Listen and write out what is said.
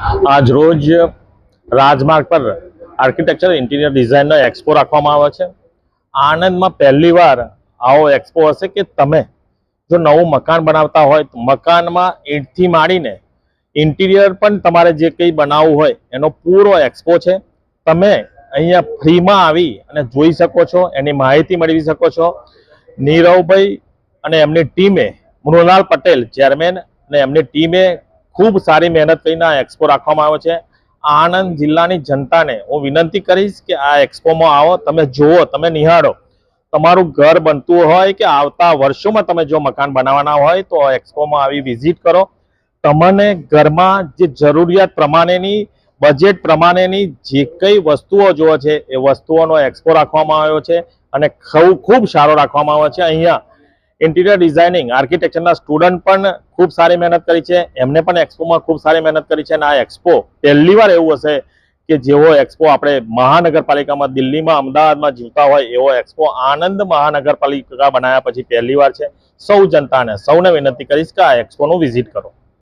આજ રોજ રાજમાર્ગ પર આર્કિટેક્ચર ઇન્ટિરિયર ડિઝાઇનનો એક્સપો રાખવામાં આવે છે. આણંદમાં પહેલી વાર આવો એક્સપો હશે કે તમે જો નવું મકાન બનાવતા હોય મકાનમાં ઈંટથી માંડીને ઇન્ટિરિયર પણ તમારે જે કંઈ બનાવવું હોય એનો પૂરો એક્સપો છે. તમે અહીંયા ફ્રીમાં આવી અને જોઈ શકો છો, એની માહિતી મેળવી શકો છો. નીરવભાઈ અને એમની ટીમે મૃણાલ પટેલ ચેરમેન અને એમની ટીમે ખૂબ સારી મહેનત કરીને આ એક્સપો રાખવામાં આવ્યો છે. આણંદ જિલ્લાની જનતાને હું વિનંતી કરીશ કે આ એક્સપોમાં આવો, તમે જુઓ, તમે નિહાળો. તમારું ઘર બનતું હોય કે આવતા વર્ષોમાં તમે જો મકાન બનાવવાના હોય તો એક્સપોમાં આવી વિઝિટ કરો. તમને ઘરમાં જે જરૂરિયાત પ્રમાણેની બજેટ પ્રમાણેની જે કઈ વસ્તુઓ જોવે છે, એ વસ્તુઓનો એક્સપો રાખવામાં આવ્યો છે અને ખૂબ સારો રાખવામાં આવ્યો છે. અહીંયા ઇન્ટિરિયર ડિઝાઇનિંગ આર્કિટેક્ચરના સ્ટુડન્ટ પણ ખૂબ સારી મહેનત કરી છે. એમને પણ એક્સપોમાં ખૂબ સારી મહેનત કરી છે અને આ એક્સપો પહેલી વાર એવું હશે કે જેવો એક્સપો આપણે મહાનગરપાલિકામાં દિલ્હીમાં, અમદાવાદમાં જીવતા હોય, એવો એક્સપો આનંદ મહાનગરપાલિકા બનાવ્યા પછી પહેલી વાર છે. સૌ જનતાને, સૌને વિનંતી કરીશ કે આ એક્સપોનું વિઝિટ કરો.